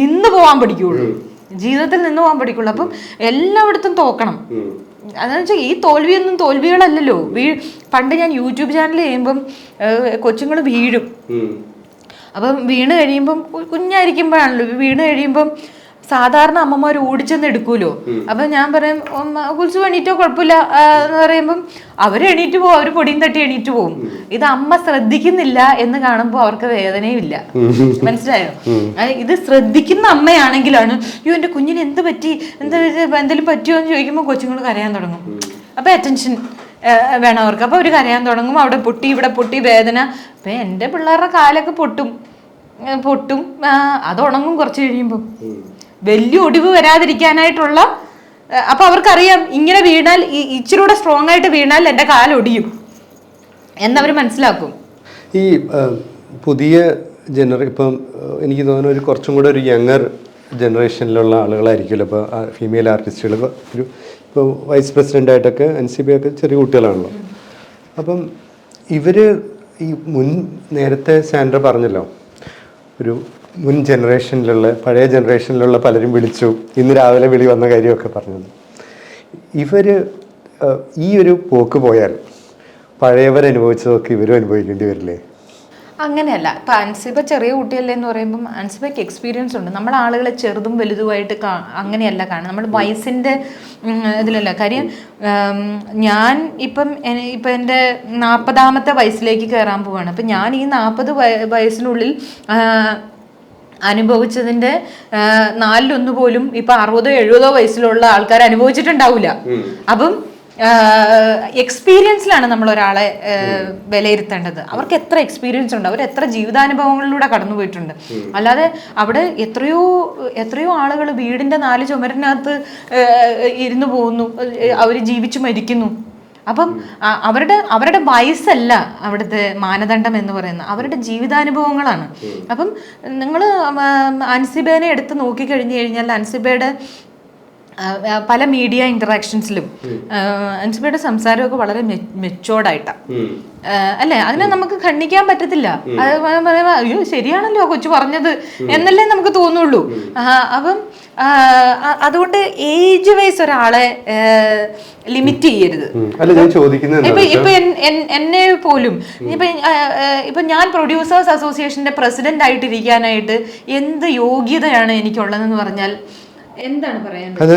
നിന്ന് പോകാൻ പഠിക്കുകയുള്ളൂ ജീവിതത്തിൽ നിന്ന് പോകാൻ പഠിക്കുള്ളൂ. അപ്പം എല്ലായിടത്തും തോക്കണം. അതെന്ന് വെച്ചാൽ ഈ തോൽവിയൊന്നും തോൽവികളല്ലല്ലോ. വീ പണ്ട് ഞാൻ യൂട്യൂബ് ചാനൽ ചെയ്യുമ്പം കൊച്ചുങ്ങൾ വീഴും. അപ്പം വീണ് കഴിയുമ്പം കുഞ്ഞായിരിക്കുമ്പോഴാണല്ലോ വീണ് കഴിയുമ്പം സാധാരണ അമ്മമാർ ഓടിച്ചെന്ന് എടുക്കൂലോ? അപ്പൊ ഞാൻ പറയും കുളിച്ചു കുളിച്ച് എണീറ്റോ കുഴപ്പമില്ല. എന്ന് പറയുമ്പം അവർ എണീറ്റ് പോകും അവർ പൊടിയും തട്ടി എണീറ്റ് പോകും ഇത് അമ്മ ശ്രദ്ധിക്കുന്നില്ല എന്ന് കാണുമ്പോൾ അവർക്ക് വേദനയും ഇല്ല മനസ്സിലായോ? ഇത് ശ്രദ്ധിക്കുന്ന അമ്മയാണെങ്കിലാണ് അയ്യോ എന്റെ കുഞ്ഞിന് എന്ത് പറ്റി? എന്താ എന്തെങ്കിലും പറ്റിയോ? എന്ന് ചോദിക്കുമ്പോൾ കൊച്ചുങ്ങൾ കരയാൻ തുടങ്ങും. അപ്പൊ അറ്റൻഷൻ വേണം അവർക്ക്. അപ്പൊ അവർ കരയാൻ തുടങ്ങും. അവിടെ പൊട്ടി ഇവിടെ പൊട്ടി വേദന. അപ്പൊ എന്റെ പിള്ളേരുടെ കാലൊക്കെ പൊട്ടും. പൊട്ടും. അത് ഉണങ്ങും കുറച്ച് കഴിയുമ്പം. വലിയ ഒടിവ് വരാതിരിക്കാനായിട്ടുള്ള അപ്പൊ അവർക്കറിയാം ഇങ്ങനെ വീണാൽ ഈ- ഇച്ചിരി കൂടെ സ്ട്രോങ് ആയിട്ട് വീണാൽ എന്റെ കാലൊടിയും എന്നവർ മനസ്സിലാക്കും. ഈ പുതിയ ജനറ ഇപ്പം എനിക്ക് തോന്നുന്നു ഒരു കുറച്ചും കൂടെ ഒരു യങ്ങർ ജനറേഷനിലുള്ള ആളുകളായിരിക്കുമല്ലോ. ഇപ്പോൾ ഫീമെയിൽ ആർട്ടിസ്റ്റുകൾ ഒരു ഇപ്പോൾ വൈസ് പ്രസിഡന്റായിട്ടൊക്കെ എൻ സി ബി ഒക്കെ ചെറിയ കുട്ടികളാണല്ലോ. അപ്പം ഇവർ ഈ മുൻ നേരത്തെ സാൻഡ്ര പറഞ്ഞല്ലോ ഒരു മുൻ ജനറേഷനിലുള്ള പഴയ ജനറേഷനിലുള്ള പലരും വിളിച്ചു ഇന്ന് രാവിലെ വിളി വന്ന കാര്യമൊക്കെ പറഞ്ഞത്. ഇവർ ഈ ഒരു പോക്ക് പോയാൽ പഴയവർ അനുഭവിച്ചതൊക്കെ ഇവരും അനുഭവിക്കേണ്ടി വരില്ലേ? അങ്ങനെയല്ല. ഇപ്പൊ അൻസിബ ചെറിയ കുട്ടിയല്ലേ എന്ന് പറയുമ്പം അൻസിബയ്ക്ക് എക്സ്പീരിയൻസ് ഉണ്ട്. നമ്മൾ ആളുകളെ ചെറുതും വലുതുമായിട്ട് കാ അങ്ങനെയല്ല കാണും നമ്മുടെ വയസ്സിന്റെ ഉം, ഇതിലല്ല. കാര്യം ഞാൻ ഇപ്പം ഇപ്പം എന്റെ നാൽപ്പതാമത്തെ വയസ്സിലേക്ക് കയറാൻ പോവാണ്. അപ്പം ഞാൻ ഈ നാൽപ്പത് വയസ്സിനുള്ളിൽ അനുഭവിച്ചതിന്റെ നാലിലൊന്ന് പോലും ഇപ്പൊ അറുപതോ എഴുപതോ വയസ്സിലുള്ള ആൾക്കാർ അനുഭവിച്ചിട്ടുണ്ടാവില്ല. അപ്പം എക്സ്പീരിയൻസിലാണ് നമ്മൾ ഒരാളെ വിലയിരുത്തേണ്ടത്. അവർക്ക് എത്ര എക്സ്പീരിയൻസ് ഉണ്ട് അവർ എത്ര ജീവിതാനുഭവങ്ങളിലൂടെ കടന്നു പോയിട്ടുണ്ട്. അല്ലാതെ അവിടെ എത്രയോ എത്രയോ ആളുകൾ വീടിന്റെ നാല് ചുമരിനകത്ത് ഇരുന്നു പോകുന്നു അവർ ജീവിച്ചു മരിക്കുന്നു. അപ്പം അവരുടെ അവരുടെ വയസ്സല്ല അവിടുത്തെ മാനദണ്ഡം എന്ന് പറയുന്നത്. അവരുടെ ജീവിതാനുഭവങ്ങളാണ്. അപ്പം നിങ്ങൾ അൻസിബേനെ എടുത്ത് നോക്കിക്കഴിഞ്ഞു കഴിഞ്ഞാൽ അൻസിബയുടെ പല മീഡിയ ഇന്ററാക്ഷൻസിലും അൻസിബയുടെ സംസാരമൊക്കെ വളരെ മെച്ചോർഡായിട്ടാണ് അല്ലേ? അതിനെ നമുക്ക് ഖണ്ഡിക്കാൻ പറ്റത്തില്ല. അയ്യോ ശരിയാണല്ലോ കൊച്ചു പറഞ്ഞത്. എന്നല്ലേ നമുക്ക് തോന്നുള്ളൂ. അപ്പം അതുകൊണ്ട് ഏജ് വൈസ് ഒരാളെ ലിമിറ്റ് ചെയ്യരുത്. ഇപ്പൊ ഇപ്പൊ എന്നെ പോലും ഇപ്പൊ ഇപ്പൊ ഞാൻ പ്രൊഡ്യൂസേഴ്സ് അസോസിയേഷന്റെ പ്രസിഡന്റ് ആയിട്ടിരിക്കാനായിട്ട് എന്ത് യോഗ്യതയാണ് എനിക്കുള്ളതെന്ന് പറഞ്ഞാൽ എന്താണ് പറയാൻ അത്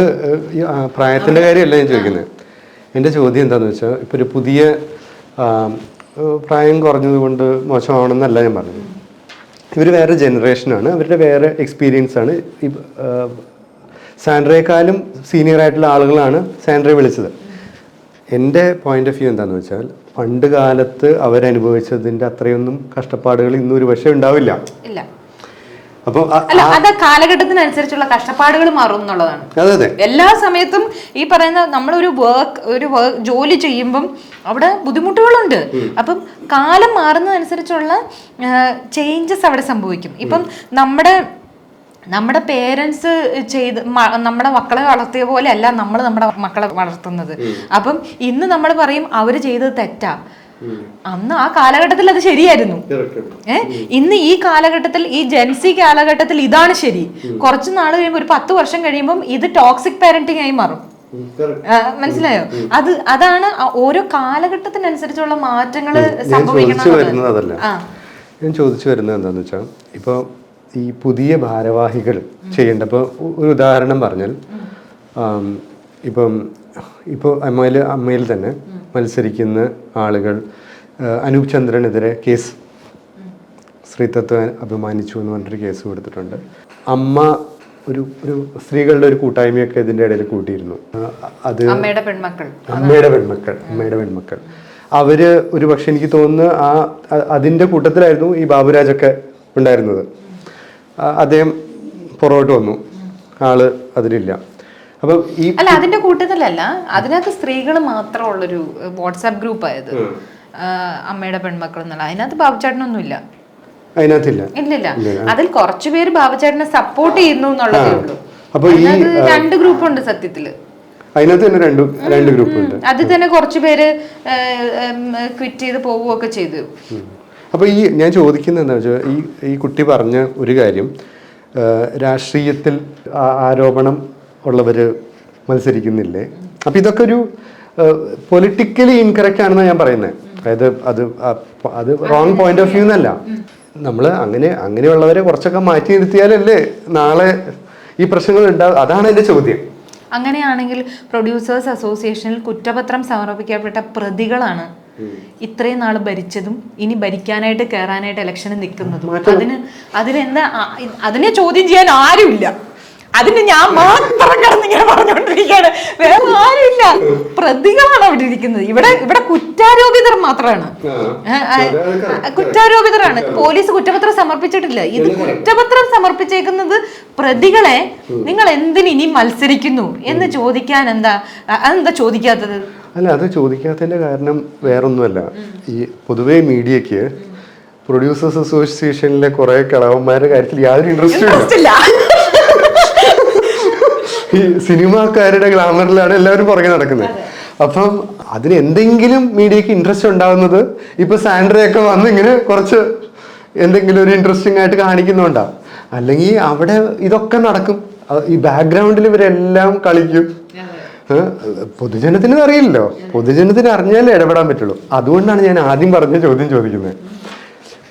പ്രായത്തിന്റെ പ്രായത്തിന്റെ കാര്യമല്ല ഞാൻ ചോദിക്കുന്നത്. എന്റെ ചോദ്യം എന്താണെന്ന് വെച്ചാൽ ഇപ്പോൾ ഒരു പുതിയ പ്രായം കുറഞ്ഞതുകൊണ്ട് കൊണ്ട് മോശമാവണമെന്നല്ല ഞാൻ പറഞ്ഞത്. ഇവർ വേറെ ജനറേഷനാണ് അവരുടെ വേറെ എക്സ്പീരിയൻസ് ആണ്. സാൻഡ്രയെക്കാളും സീനിയർ ആയിട്ടുള്ള ആളുകളാണ് സാൻഡ്രയെ വിളിച്ചത്. എന്റെ പോയിന്റ് ഓഫ് വ്യൂ എന്താണെന്ന് വെച്ചാൽ പണ്ട് കാലത്ത് അവരനുഭവിച്ചതിന്റെ അത്രയൊന്നും കഷ്ടപ്പാടുകൾ ഇന്നൊരു പക്ഷേ ഉണ്ടാവില്ല. അപ്പോൾ അല്ല അത് കാലഘട്ടത്തിനനുസരിച്ചുള്ള കഷ്ടപ്പാടുകൾ മാറും എന്നുള്ളതാണ്. അതെ അതെ. എല്ലാ സമയത്തും ഈ പറയുന്ന നമ്മളൊരു വർക്ക് ഒരു ജോലി ചെയ്യുമ്പം അവിടെ ബുദ്ധിമുട്ടുകളുണ്ട്. അപ്പം കാലം മാറുന്നതനുസരിച്ചുള്ള ചേഞ്ചസ് അവിടെ സംഭവിക്കും. ഇപ്പം നമ്മുടെ നമ്മുടെ പേരൻസ് ചെയ്ത് നമ്മുടെ മക്കളെ വളർത്തിയ പോലെ അല്ല നമ്മൾ നമ്മുടെ മക്കളെ വളർത്തുന്നത്. അപ്പം ഇന്ന് നമ്മൾ പറയും അവർ ചെയ്തത് തെറ്റാ. അന്ന് ആ കാലഘട്ടത്തിൽ അത് ശരിയായിരുന്നു. ഏ? ഇന്ന് ഈ കാലഘട്ടത്തിൽ ഈ ജെൻസി കാലഘട്ടത്തിൽ ഇതാണ് ശരി. കുറച്ച് നാൾ കഴിയുമ്പോൾ ഒരു പത്ത് വർഷം കഴിയുമ്പോൾ ഇത് ടോക്സിക് പാരന്റിങ് ആയി മാറും. മനസ്സിലായോ? അത് അതാണ് ഓരോ കാലഘട്ടത്തിനനുസരിച്ചുള്ള മാറ്റങ്ങൾ വരുന്നത് ഞാൻ ചോദിച്ചു വരുന്നത് എന്താണെന്ന് വെച്ചാൽ ഇപ്പോൾ ഈ പുതിയ ഭാരവാഹികൾ ചെയ്യേണ്ട ഇപ്പോൾ ഒരു ഉദാഹരണം പറഞ്ഞാൽ ഇപ്പം ഇപ്പോൾ അമ്മയിൽ അമ്മയിൽ തന്നെ മത്സരിക്കുന്ന ആളുകൾ അനൂപ് ചന്ദ്രനെതിരെ കേസ് സ്ത്രീത്വത്തെ അഭിമാനിച്ചു എന്ന് പറഞ്ഞിട്ടൊരു കേസ് കൊടുത്തിട്ടുണ്ട്. അമ്മ ഒരു ഒരു സ്ത്രീകളുടെ ഒരു കൂട്ടായ്മയൊക്കെ ഇതിന്റെ ഇടയിൽ കൂട്ടിയിരുന്നു. അത് അമ്മയുടെ പെൺമക്കൾ. അമ്മയുടെ പെൺമക്കൾ അമ്മയുടെ പെൺമക്കൾ. അവർ ഒരു പക്ഷെ എനിക്ക് തോന്നുന്നു ആ അതിന്റെ അതിന്റെ കൂട്ടത്തിലായിരുന്നു ഈ ബാബുരാജൊക്കെ ഉണ്ടായിരുന്നത്. അദ്ദേഹം പുറകോട്ട് വന്നു. ആൾ അതിലില്ല. അപ്പം ഈ അല്ല അതിന്റെ കൂട്ടത്തിലല്ല. അതിനകത്ത് സ്ത്രീകൾ മാത്രമുള്ളൊരു വാട്സാപ്പ് ഗ്രൂപ്പ് ആയത് അമ്മയുടെ പെൺമക്കൾ എന്നുള്ള. അതിനകത്ത് ബാബുചേട്ടനൊന്നുമില്ല. അതിനകത്തില്ല. ഇല്ലില്ല. അതിൽ കുറച്ചുപേര് ബാബുചേട്ടനെ സപ്പോർട്ട് ചെയ്യുന്നു എന്നുള്ളതേ ഉള്ളൂ. അപ്പൊ ഈ രണ്ട് ഗ്രൂപ്പ് ഉണ്ട് സത്യത്തിൽ. അതിനകത്ത് തന്നെ രണ്ട് രണ്ട് ഗ്രൂപ്പ് ഉണ്ട് അതിൽ തന്നെ കുറച്ചു പേര് ക്വിറ്റ് ചെയ്ത് പോവുകയൊക്കെ ചെയ്തു. അപ്പൊ ഈ ഞാൻ ചോദിക്കുന്നത് എന്താ വെച്ചാൽ ഈ ഈ കുട്ടി പറഞ്ഞ ഒരു കാര്യം രാഷ്ട്രീയത്തിൽ ആരോപണം ഉള്ളവര് മത്സരിക്കുന്നില്ലേ? അപ്പം ഇതൊക്കെ ഒരു പൊളിറ്റിക്കലി ഇൻകറക്റ്റ് ആണെന്ന് ഞാൻ പറയുന്നത് അതായത് അത് അത് റോങ് പോയിന്റ് ഓഫ് വ്യൂ എന്നല്ല. നമ്മൾ അങ്ങനെ അങ്ങനെയുള്ളവരെ കുറച്ചൊക്കെ മാറ്റി നിർത്തിയാലല്ലേ നാളെ ഈ പ്രശ്നങ്ങൾ ഉണ്ടാവും അതാണ് എന്റെ ചോദ്യം. അങ്ങനെയാണെങ്കിൽ പ്രൊഡ്യൂസേഴ്സ് അസോസിയേഷനിൽ കുറ്റപത്രം സമർപ്പിക്കപ്പെട്ട പ്രതികളാണ് ഇത്രയും നാൾ ഭരിച്ചതും ഇനി ഭരിക്കാനായിട്ട് കയറാനായിട്ട് ഇലക്ഷന് നിൽക്കുന്നതും. അതിന് അതിനെന്താ അതിനെ ചോദ്യം ചെയ്യാൻ ആരുമില്ല. അതിന് ഞാൻ മാത്രം കിടന്നിങ്ങനെ പറഞ്ഞുകൊണ്ടിരിക്കുകയാണ്. വേറെ ആരുമില്ല. പ്രതികളാണ് അവിടെ ഇരിക്കുന്നത്. ഇവിടെ ഇവിടെ കുറ്റാരോപിതർ മാത്രമാണ്. കുറ്റാരോപിതരാണ്. പോലീസ് കുറ്റപത്രം സമർപ്പിച്ചിട്ടില്ല. ഇത് കുറ്റപത്രം സമർപ്പിച്ചേക്കുന്നത് പ്രതികളെ നിങ്ങൾ എന്തിന് ഇനി മത്സരിക്കുന്നു എന്ന് ചോദിക്കാൻ എന്താ അതെന്താ ചോദിക്കാത്തത്? അല്ല അത് ചോദിക്കാത്തതിന്റെ കാരണം വേറൊന്നുമല്ല. ഈ പൊതുവെ മീഡിയക്ക് പ്രൊഡ്യൂസേഴ്സ് അസോസിയേഷനിലെ കുറെ കളവന്മാരുടെ കാര്യത്തിൽ യാതൊരു ഇൻട്രസ്റ്റും ഇൻട്രസ്റ്റ് ഇല്ല. ഈ സിനിമാക്കാരുടെ ഗ്ലാമറിലാണ് എല്ലാവരും പുറകെ നടക്കുന്നത്. അപ്പം അതിന് എന്തെങ്കിലും മീഡിയക്ക് ഇൻട്രസ്റ്റ് ഉണ്ടാവുന്നത് ഇപ്പൊ സാൻഡ്രയൊക്കെ വന്ന് ഇങ്ങനെ കുറച്ച് എന്തെങ്കിലും ഒരു ഇൻട്രസ്റ്റിംഗ് ആയിട്ട് കാണിക്കുന്നുണ്ടാവും അല്ലെങ്കിൽ അവിടെ ഇതൊക്കെ നടക്കും. ഈ ബാക്ക്ഗ്രൗണ്ടിൽ ഇവരെല്ലാം കളിക്കും. പൊതുജനത്തിന് അറിയില്ലല്ലോ. പൊതുജനത്തിന് അറിഞ്ഞാലേ ഇടപെടാൻ പറ്റുള്ളൂ. അതുകൊണ്ടാണ് ഞാൻ ആദ്യം പറഞ്ഞ ചോദ്യം ചോദിക്കുന്നത്.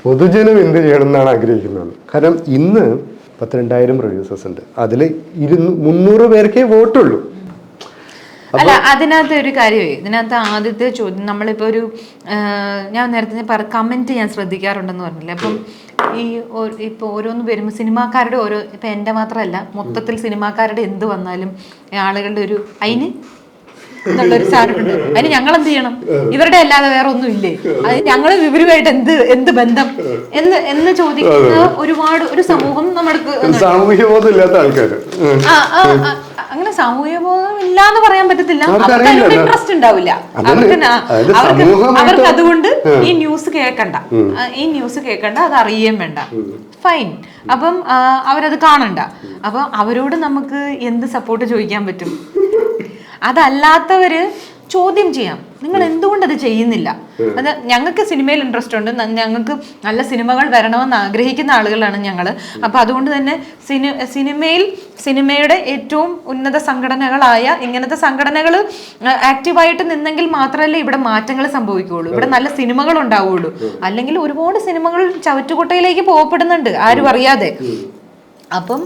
പൊതുജനം എന്ത് ചെയ്യണം എന്നാണ് ആഗ്രഹിക്കുന്നത്. കാരണം ഇന്ന് പത്തിരണ്ടായിരം പ്രൊഡ്യൂസേഴ്സ് ഉണ്ട്. അതിൽ ഇരുന്ന് മുന്നൂറ് പേർക്കേ വോട്ടുള്ളൂ. അല്ല അതിനകത്ത് ഒരു കാര്യമേ ഇതിനകത്ത് ആദ്യത്തെ ചോദ്യം നമ്മളിപ്പോൾ ഒരു ഞാൻ നേരത്തെ പറ കമന്റ് ഞാൻ ശ്രദ്ധിക്കാറുണ്ടെന്ന് പറഞ്ഞില്ലേ? അപ്പം ഈ ഇപ്പോൾ ഇപ്പൊ ഓരോന്ന് വരുമ്പോൾ സിനിമാക്കാരുടെ ഓരോ ഇപ്പൊ എന്റെ മാത്രമല്ല മൊത്തത്തിൽ സിനിമാക്കാരുടെ എന്ത് വന്നാലും ആളുകളുടെ ഒരു അതിന് എന്നുള്ളൊരു സാധനമുണ്ട്. അതിന് ഞങ്ങൾ എന്ത് ചെയ്യണം? ഇവരുടെ അല്ലാതെ വേറെ ഒന്നും ഇല്ലേ? അത് ഞങ്ങൾ ഇവരുമായിട്ട് എന്ത് എന്ത് ബന്ധം? എന്ന് എന്ന് ചോദിക്കുന്ന ഒരുപാട് ഒരു സമൂഹം നമ്മുടെ സാമൂഹ്യ ബോധം ഇല്ലാത്ത ആൾക്കാർ അങ്ങനെ സാമൂഹ്യ ബോധം ഇല്ലാന്ന് പറയാൻ പറ്റത്തില്ല. അവർക്ക്. ഇൻട്രസ്റ്റ് ഉണ്ടാവില്ല. അവർക്ക് അവർക്ക് അതുകൊണ്ട് ഈ ന്യൂസ് കേൾക്കണ്ട. ഈ ന്യൂസ് കേൾക്കണ്ട അത് അറിയുകയും വേണ്ട. ഫൈൻ അപ്പം അവരത് കാണണ്ട. അപ്പം അവരോട് നമുക്ക് എന്ത് സപ്പോർട്ട് ചോദിക്കാൻ പറ്റും? അതല്ലാത്തവര് ചോദ്യം ചെയ്യാം. നിങ്ങൾ എന്തുകൊണ്ട് അത് ചെയ്യുന്നില്ല? അത് ഞങ്ങൾക്ക് സിനിമയിൽ ഇൻട്രസ്റ്റ് ഉണ്ട്. ഞങ്ങൾക്ക് നല്ല സിനിമകൾ വരണമെന്ന് ആഗ്രഹിക്കുന്ന ആളുകളാണ് ഞങ്ങൾ അപ്പൊ അതുകൊണ്ട് തന്നെ സിനി സിനിമയിൽ സിനിമയുടെ ഏറ്റവും ഉന്നത സംഘടനകളായ ഇങ്ങനത്തെ സംഘടനകൾ ആക്റ്റീവായിട്ട് നിന്നെങ്കിൽ മാത്രമല്ലേ ഇവിടെ മാറ്റങ്ങൾ സംഭവിക്കുകയുള്ളൂ. ഇവിടെ നല്ല സിനിമകൾ ഉണ്ടാവുകയുള്ളൂ. അല്ലെങ്കിൽ ഒരുപാട് സിനിമകൾ ചവറ്റുകുട്ടയിലേക്ക് പോകപ്പെടുന്നുണ്ട്. ആരും അറിയാതെ. അപ്പം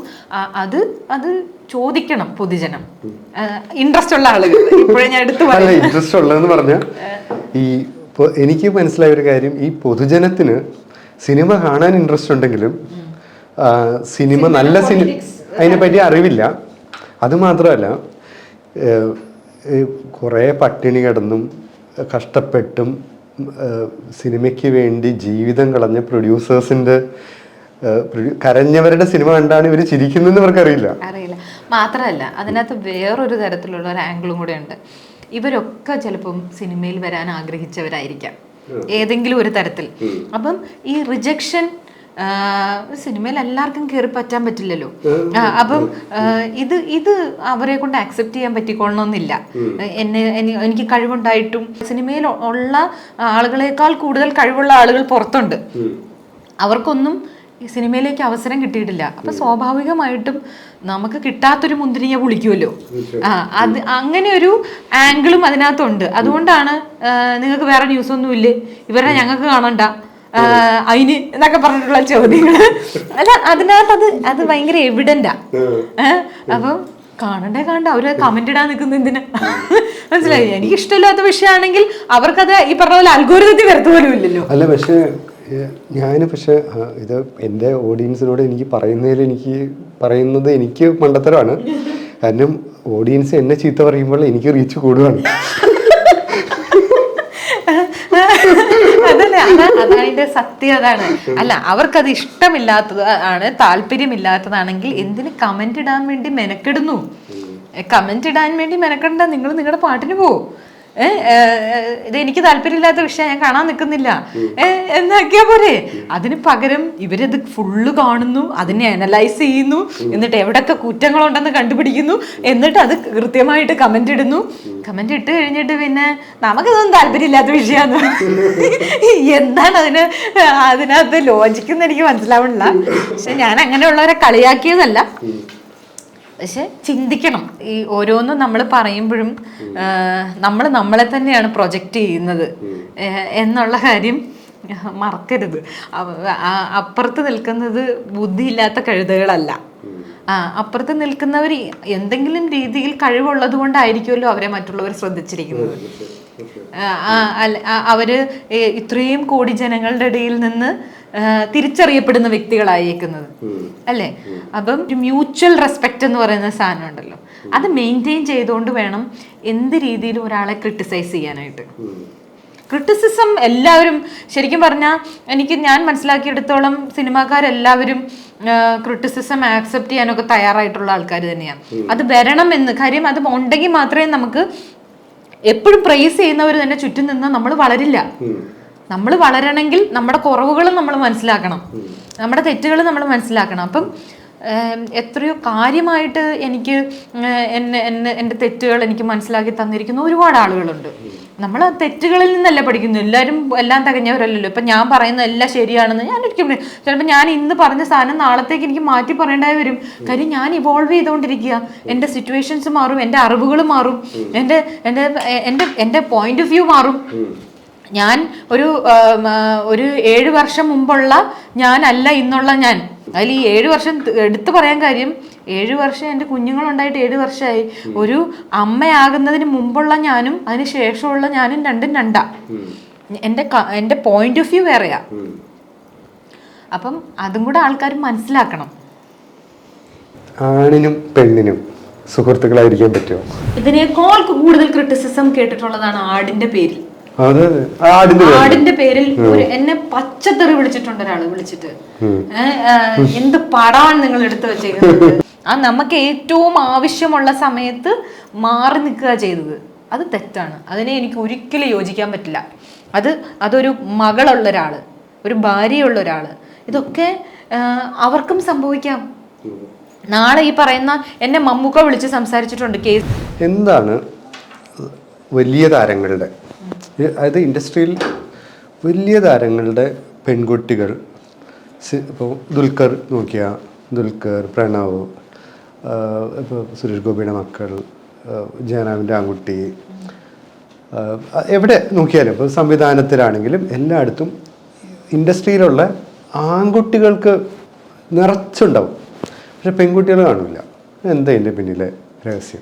അത് അത് ചോദിക്കണം പൊതുജനം. ഇൻട്രസ്റ്റ് ഉള്ള ആളുകൾ. ഇപ്പോഴേ ഞാൻ എടുത്തു ഇൻട്രസ്റ്റ് ഉള്ളതെന്ന് പറഞ്ഞാൽ ഈ എനിക്ക് മനസ്സിലായ ഒരു കാര്യം ഈ പൊതുജനത്തിന് സിനിമ കാണാൻ ഇൻട്രസ്റ്റ് ഉണ്ടെങ്കിലും സിനിമ നല്ല സിനിമ അതിനെപ്പറ്റി അറിവില്ല. അത് മാത്രമല്ല കുറേ പട്ടിണി കിടന്നും കഷ്ടപ്പെട്ടും സിനിമയ്ക്ക് വേണ്ടി ജീവിതം കളഞ്ഞ പ്രൊഡ്യൂസേഴ്സിന്റെ കരഞ്ഞവരുടെ സിനിമ കണ്ടാണ് ഇവർ ചിരിക്കുന്നതെന്ന് ഇവർക്കറിയില്ല. അറിയില്ല. മാത്രമല്ല അതിനകത്ത് വേറൊരു തരത്തിലുള്ള ഒരു ആംഗിളും കൂടെ ഉണ്ട്. ഇവരൊക്കെ ചിലപ്പം സിനിമയിൽ വരാൻ ആഗ്രഹിച്ചവരായിരിക്കാം. ഏതെങ്കിലും ഒരു തരത്തിൽ. അപ്പം ഈ റിജക്ഷൻ സിനിമയിൽ എല്ലാവർക്കും കയറി പറ്റാൻ പറ്റില്ലല്ലോ. അപ്പം ഇത് ഇത് അവരെ കൊണ്ട് ആക്സെപ്റ്റ് ചെയ്യാൻ പറ്റിക്കൊള്ളണമെന്നില്ല എന്നെ എനിക്ക് കഴിവുണ്ടായിട്ടും സിനിമയിൽ ഉള്ള ആളുകളെക്കാൾ കൂടുതൽ കഴിവുള്ള ആളുകൾ പുറത്തുണ്ട്. അവർക്കൊന്നും ഈ സിനിമയിലേക്ക് അവസരം കിട്ടിയിട്ടില്ല. അപ്പൊ സ്വാഭാവികമായിട്ടും നമുക്ക് കിട്ടാത്തൊരു മുന്തിരിയെ വിളിക്കുമല്ലോ ആ അത് അങ്ങനെ ഒരു ആംഗിളും അതിനകത്തുണ്ട്. അതുകൊണ്ടാണ് നിങ്ങൾക്ക് വേറെ ന്യൂസ് ഒന്നും ഇല്ലേ ഇവരെ ഞങ്ങൾക്ക് കാണണ്ട. അയിന് അതിന് എന്നൊക്കെ പറഞ്ഞിട്ടുള്ള ചോദ്യങ്ങൾ അല്ല അതിനകത്ത് അത് അത് ഭയങ്കര എവിഡന്റാ ഏഹ് അപ്പം കാണണ്ടേ കാണണ്ട. അവർ കമന്റ് ഇടാൻ നിൽക്കുന്ന എന്തിനാ? മനസ്സിലായി? എനിക്ക് ഇഷ്ടമില്ലാത്ത വിഷയമാണെങ്കിൽ അവർക്കത് ഈ പറഞ്ഞ പോലെ അൽഗോരിതത്തിൽ വരത്തുപോലും ഇല്ലല്ലോ അല്ല പക്ഷേ ഞാൻ പക്ഷേ ഇത് എന്റെ ഓഡിയൻസിനോട് എനിക്ക് പറയുന്നതിൽ എനിക്ക് പറയുന്നത് എനിക്ക് മണ്ടത്തരമാണ്. കാരണം ഓഡിയൻസ് എന്നെ ചീത്ത പറയുമ്പോൾ എനിക്ക് റീച്ച് കൂടുകയാണ് അതല്ല അതാ അതതിന്റെ സത്യം അതാണ്. അല്ല അവർക്കത് ഇഷ്ടമില്ലാത്തത് ആണ് താല്പര്യമില്ലാത്തതാണെങ്കിൽ എന്തിന് കമന്റ് ഇടാൻ വേണ്ടി മെനക്കെടുന്നു? കമന്റ് ഇടാൻ വേണ്ടി മെനക്കെടണ്ട നിങ്ങൾ നിങ്ങളുടെ പാട്ടിന് പോ ഏ, ഏ, ഇത് എനിക്ക് താല്പര്യമില്ലാത്ത വിഷയം ഞാൻ കാണാൻ നിൽക്കുന്നില്ല. എന്നാക്കിയാ പോരെ? അതിന് പകരം ഇവരത് ഫുള്ള് കാണുന്നു അതിനെ അനലൈസ് ചെയ്യുന്നു എന്നിട്ട് എവിടൊക്കെ കുറ്റങ്ങളുണ്ടെന്ന് കണ്ടുപിടിക്കുന്നു എന്നിട്ട് അത് കൃത്യമായിട്ട് കമന്റ് ഇടുന്നു. കമന്റ് ഇട്ട് കഴിഞ്ഞിട്ട് പിന്നെ നമുക്കിതൊന്നും താല്പര്യമില്ലാത്ത വിഷയമാണ്. എന്താണ് അതിന് അതിനകത്ത് ലോജിക്കെന്ന് എനിക്ക് മനസ്സിലാവണില്ല പക്ഷെ ഞാൻ അങ്ങനെയുള്ളവരെ കളിയാക്കിയതല്ല. പക്ഷെ ചിന്തിക്കണം. ഈ ഓരോന്നും നമ്മൾ പറയുമ്പോഴും നമ്മൾ നമ്മളെ തന്നെയാണ് പ്രൊജക്റ്റ് ചെയ്യുന്നത്. എന്നുള്ള കാര്യം മറക്കരുത്. അപ്പുറത്ത് നിൽക്കുന്നത് ബുദ്ധിയില്ലാത്ത കഴുതകളല്ല. ആ അപ്പുറത്ത് നിൽക്കുന്നവർ എന്തെങ്കിലും രീതിയിൽ കഴിവുള്ളത് കൊണ്ടായിരിക്കുമല്ലോ അവരെ മറ്റുള്ളവർ ശ്രദ്ധിച്ചിരിക്കുന്നത്. അവർ ഇത്രയും കോടി ജനങ്ങളുടെ ഇടയിൽ നിന്ന് തിരിച്ചറിയപ്പെടുന്ന വ്യക്തികളായേക്കുന്നത്. അല്ലേ? അപ്പം ഒരു മ്യൂച്വൽ റെസ്പെക്റ്റ് എന്ന് പറയുന്ന സാധനം ഉണ്ടല്ലോ. അത് മെയിന്റെയിൻ ചെയ്തുകൊണ്ട് വേണം എന്ത് രീതിയിലും ഒരാളെ ക്രിട്ടിസൈസ് ചെയ്യാനായിട്ട്. ക്രിട്ടിസിസം എല്ലാവരും ശരിക്കും പറഞ്ഞാൽ എനിക്ക് ഞാൻ മനസ്സിലാക്കിയെടുത്തോളം സിനിമാക്കാരെല്ലാവരും ക്രിട്ടിസിസം ആക്സെപ്റ്റ് ചെയ്യാനൊക്കെ തയ്യാറായിട്ടുള്ള ആൾക്കാർ തന്നെയാണ് അത് വരണം എന്ന് കാര്യം അത് ഉണ്ടെങ്കിൽ മാത്രമേ നമുക്ക് എപ്പോഴും പ്രൈസ് ചെയ്യുന്നവർ തന്നെ ചുറ്റും നിന്ന് നമ്മൾ വളരില്ല. നമ്മൾ വളരണമെങ്കിൽ നമ്മുടെ കുറവുകളും നമ്മൾ മനസ്സിലാക്കണം. നമ്മുടെ തെറ്റുകൾ നമ്മൾ മനസ്സിലാക്കണം. അപ്പം എത്രയോ കാര്യമായിട്ട് എനിക്ക് എന്നെ എന്നെ എന്റെ തെറ്റുകൾ എനിക്ക് മനസ്സിലാക്കി തന്നിരിക്കുന്ന ഒരുപാട് ആളുകളുണ്ട്. നമ്മൾ തെറ്റുകളിൽ നിന്നല്ല പഠിക്കുന്നു. എല്ലാവരും എല്ലാം തികഞ്ഞവരല്ലല്ലോ. ഇപ്പം ഞാൻ പറയുന്നത് എല്ലാം ശരിയാണെന്ന് ഞാൻ ഒരിക്കലും. ചിലപ്പോൾ ഞാൻ ഇന്ന് പറഞ്ഞ സാധനം നാളത്തേക്ക് എനിക്ക് മാറ്റി പറയേണ്ടതായി വരും. കാര്യം ഞാൻ ഇവോൾവ് ചെയ്തുകൊണ്ടിരിക്കുക എന്റെ സിറ്റുവേഷൻസ് മാറും എന്റെ അറിവുകൾ മാറും. എന്റെ എന്റെ എന്റെ എന്റെ പോയിന്റ് ഓഫ് വ്യൂ മാറും. ഞാൻ ഒരു ഒരു ഏഴ് വർഷം മുമ്പുള്ള ഞാനല്ല ഇന്നുള്ള ഞാൻ. അതിൽ ഈ ഏഴ് വർഷം എടുത്തു പറയാൻ കാര്യം ഏഴ് വർഷം എന്റെ കുഞ്ഞുങ്ങളുണ്ടായിട്ട് ഏഴ് വർഷമായി ഒരു അമ്മയാകുന്നതിന് മുമ്പുള്ള ഞാനും അതിന് ശേഷമുള്ള ഞാനും രണ്ടും രണ്ടാ. എന്റെ എന്റെ പോയിന്റ് ഓഫ് വ്യൂ വേറെയാ. അപ്പം അതും കൂടെ ആൾക്കാർ മനസ്സിലാക്കണം. ആണിനും പെണ്ണിനും സുഹൃത്തുക്കളായിരിക്കാൻ പറ്റുമോ? ഇതിനേക്കാൾ കൂടുതൽ ക്രിട്ടിസിസം കേട്ടിട്ടുള്ളതാണ് ആടിന്റെ പേരിൽ. ആടിന്റെ പേര്. ആടിന്റെ പേരിൽ ഒരു എന്നെ പച്ചത്തെറി വിളിച്ചിട്ടുണ്ട് ഒരാൾ വിളിച്ചിട്ട്. എന്ത് പടാണ് നിങ്ങൾ എടുത്തു വെച്ചേക്കുന്നത്? ആ നമുക്ക് ഏറ്റവും ആവശ്യമുള്ള സമയത്ത് മാറി നിൽക്കുക ചെയ്തത്. അത് തെറ്റാണ്. അതിനെ എനിക്ക് ഒരിക്കലും യോജിക്കാൻ പറ്റില്ല. അത് അതൊരു മകളുള്ള ഒരാൾ ഒരു ഭാര്യയുള്ള ഒരാൾ. ഇതൊക്കെ അവർക്കും സംഭവിക്കാം. നാളെ ഈ പറയുന്ന എന്നെ മമ്മൂക്ക വിളിച്ച് സംസാരിച്ചിട്ടുണ്ട് കേസ്. എന്താണ് വലിയ താരങ്ങളുടെ അതായത് ഇൻഡസ്ട്രിയിൽ വലിയ താരങ്ങളുടെ പെൺകുട്ടികൾ ഇപ്പോൾ ദുൽഖർ നോക്കിയ ദുൽഖർ പ്രണവ് ഇപ്പോൾ സുരേഷ് ഗോപിയുടെ മക്കൾ ജയറാമിന്റെ ആൺകുട്ടി എവിടെ നോക്കിയാലും ഇപ്പോൾ സംവിധാനത്തിലാണെങ്കിലും എല്ലായിടത്തും ഇൻഡസ്ട്രിയിലുള്ള ആൺകുട്ടികൾക്ക് നിറച്ചുണ്ടാവും. പക്ഷെ പെൺകുട്ടികൾ കാണില്ല. എന്താ ഇതിന്റെ പിന്നിലെ രഹസ്യം?